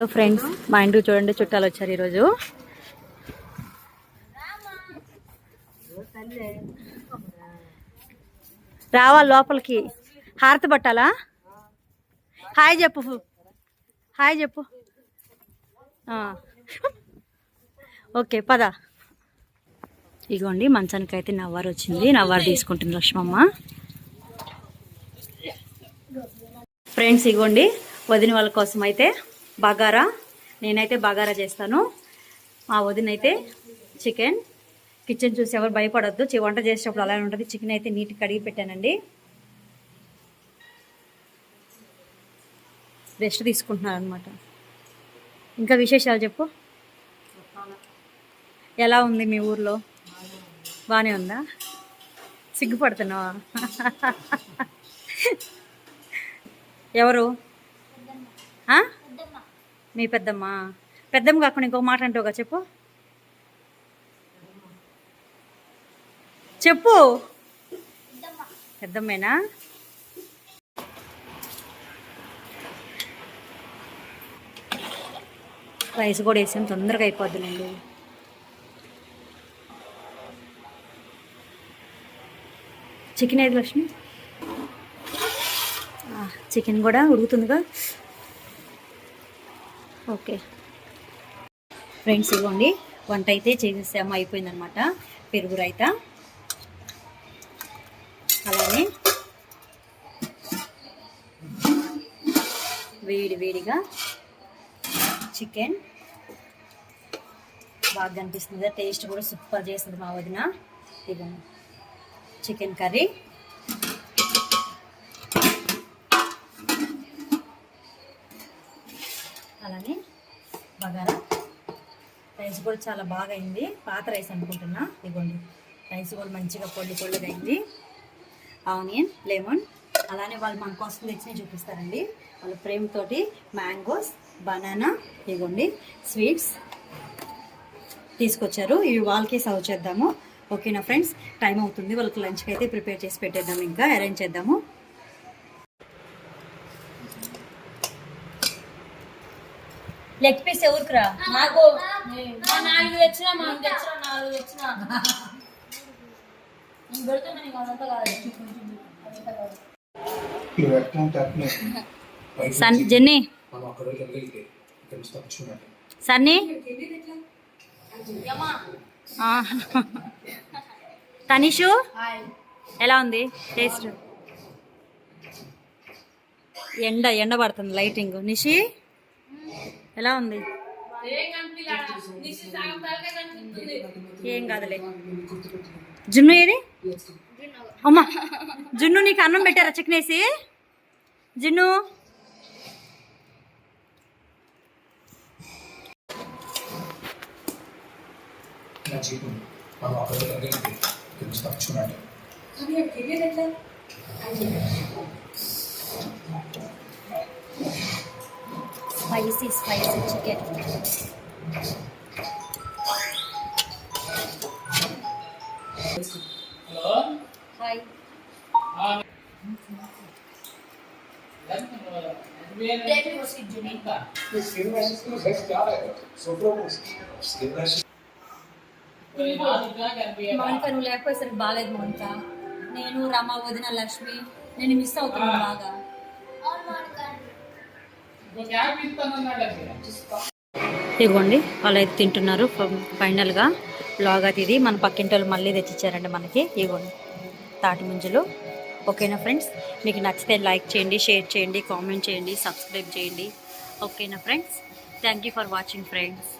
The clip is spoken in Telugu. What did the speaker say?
హలో ఫ్రెండ్స్ మా ఇంటికి చూడండి చుట్టాలు వచ్చారు ఈరోజు. రావాలి లోపలికి. హారతి పట్టాలా? హాయ్ చెప్పు. హాయ్ చెప్పు. ఓకే పద. ఇగోండి మంచానికి అయితే నవ్వారు వచ్చింది. నవ్వారు తీసుకుంటుంది లక్ష్మమ్మ. ఫ్రెండ్స్ ఇగోండి వదిన వాళ్ళ కోసం అయితే బగారా. నేనైతే బగారా చేస్తాను. మా వదిన అయితే చికెన్. కిచెన్ చూసి ఎవరు భయపడొద్దు. వంట చేసేటప్పుడు అలానే ఉంటుంది. చికెన్ అయితే నీట్గా కడిగి పెట్టానండి. రెస్ట్ తీసుకుంటున్నారు అనమాట ఇంకా విశేషాలు చెప్పు? ఎలా ఉంది మీ ఊర్లో? బాగానే ఉందా? సిగ్గుపడుతున్నావా? ఎవరు? మీ పెద్దమ్మ? పెద్దమ్మ కాకుండా ఇంకో మాట అంటావుగా చెప్పు. చెప్పు. పెద్దమ్మేనా? రైస్ కూడా వేసాం తొందరగా అయిపోద్దులేండి. చికెన్ ఏది లక్ష్మి? చికెన్ కూడా ఉడుకుతుందిగా. ఓకే. ఫ్రెండ్స్ ఇవ్వండి వంట అయితే చేసేసాము అయిపోయిందనమాట పెరుగు రైత. అలానే వేడి వేడిగా చికెన్. బాగా కనిపిస్తుంది టేస్ట్ కూడా సూపర్ చేస్తుంది మా వదిన. ఇవ్వండి చికెన్ కర్రీ. రైస్ కూడా చాలా బాగా అయింది. పాత రైస్ అనుకుంటున్నా. ఇదిగోండి. రైస్ కూడా మంచిగా పొడి పొడిగా అయింది. ఆనియన్ లెమన్ అలానే వాళ్ళు మన కోసం తెచ్చి చూపిస్తారండి. వాళ్ళ ప్రేమతోటి మ్యాంగోస్ బనానా ఇదిగోండి స్వీట్స్ తీసుకొచ్చారు. ఇవి వాళ్ళకి సర్వ్ చేద్దాము. ఓకేనా ఫ్రెండ్స్? టైం అవుతుంది. వాళ్ళకి లంచ్కి అయితే ప్రిపేర్ చేసి పెట్టేద్దాం ఇంకా. అరేంజ్ చేద్దాము. లెగ్ పీస్ ఎవరికిరా? నాకు. నాలుగు తెచ్చిన మా తెచ్చిన నాలుగు తెచ్చిన. నేను పెడుతున్నా నీకు అదంతా కాదు. సన్ జెన్నీ. మనం సన్నీ. తనిషు. హాయ్. ఎలా ఉంది? టేస్ట్. ఎండ ఎండ పడుతుంది లైటింగ్. నిషి. ఎలా ఉంది? ఏం కాదులే. జున్ను ఏది? అమ్మా జున్ను నీకు అన్నం పెట్టారా చికెన్ వేసి జున్ను నా spicy spicy chicken hi Mounika నువ్వు లేకపోయేసరికి బాగాలేదు మౌనిక. నేను రమ వదిన లక్ష్మి. నేను మిస్ అవుతున్నాను బాగా. ఇదిగోండి వాళ్ళు అయితే తింటున్నారు ఫైనల్గా. బ్లాగ్ అది ఇది. మన పక్కింటి వాళ్ళు మళ్ళీ తెచ్చిచ్చారండి మనకి. ఇదిగోండి తాటి ముంజలు. ఓకేనా ఫ్రెండ్స్? మీకు నచ్చితే లైక్ చేయండి షేర్ చేయండి కామెంట్ చేయండి సబ్స్క్రైబ్ చేయండి. ఓకేనా friends? Thank you for watching friends.